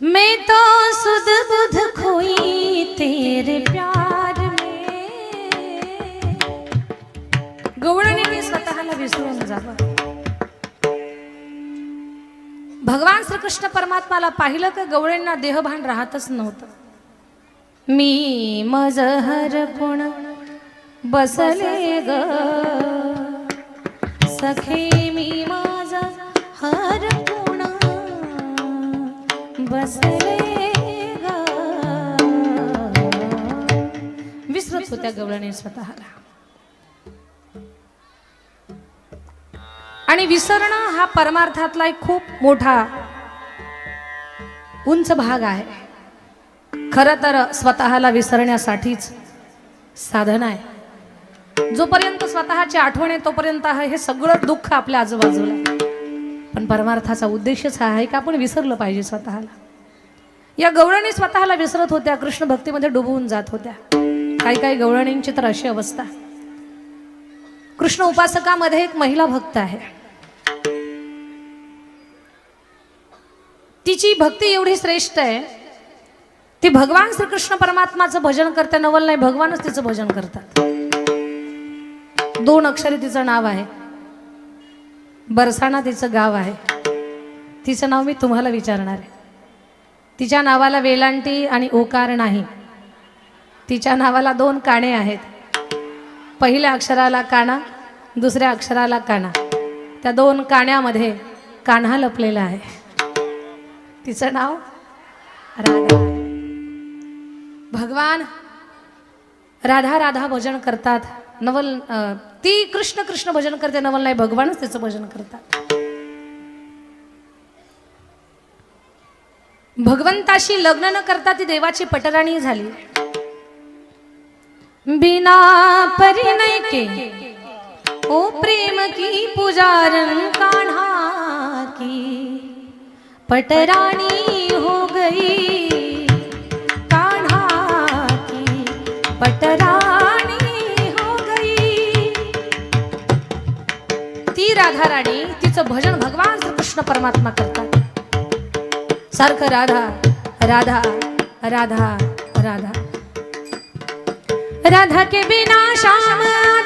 मैं तो सुध बुध खोई तेरे प्यार में। गवळणीने स्वतःला विसरून जावं भगवान श्रीकृष्ण परमात्माला पाहिलं का गवळींना देहभान राहतच नव्हतं. मी मजहर कोण बसले ग? सखे बसले विसरत होत्या गवळणी स्वतःला. आणि विसरणं हा परमार्थातला एक खूप मोठा उंच भाग आहे. खरं तर स्वतःला विसरण्यासाठीच साधन आहे. जोपर्यंत स्वतःची आठवण आहे तोपर्यंत हे सगळं दुःख आपल्या आजूबाजूला. पण परमार्थाचा उद्देशच हा आहे की आपण विसरलं पाहिजे स्वतःला. या गवळणी स्वतःला विसरत होत्या कृष्ण भक्तीमध्ये डुबवून जात होत्या. काही काही गवळणींची तर अशी अवस्था. कृष्ण उपासकामध्ये एक महिला भक्त आहे. तिची भक्ती एवढी श्रेष्ठ आहे ती भगवान श्रीकृष्ण परमात्माचं भजन करते नवल नाही भगवानच तिचं भजन करतात. दोन अक्षरी तिचं नाव आहे. बरसाणा तिचं गाव आहे. तिचं नाव मी तुम्हाला विचारणार आहे. तिच्या नावाला वेलांटी आणि ओकार नाही. तिच्या नावाला दोन काणे आहेत. पहिल्या अक्षराला काणा दुसऱ्या अक्षराला काणा. त्या दोन काण्यामध्ये कान्हा लपलेला आहे. तिचं नाव राधा. भगवान राधा राधा भजन करतात. नवल ती कृष्ण कृष्ण भजन करते नवल नाही भगवानच त्याचं भजन करतात. भगवंताशी लग्न न करता ती देवाची पटराणी झाली. बिना परिणय के. ओ प्रेम की पुजारन कान्हा की. पटरानी हो गई कान्हा की. पटरानी ती राधा राणी तिचं भजन भगवान श्रीकृष्ण परमात्मा करतात. सारखं राधा राधा राधा राधा. राधा के बिना श्याम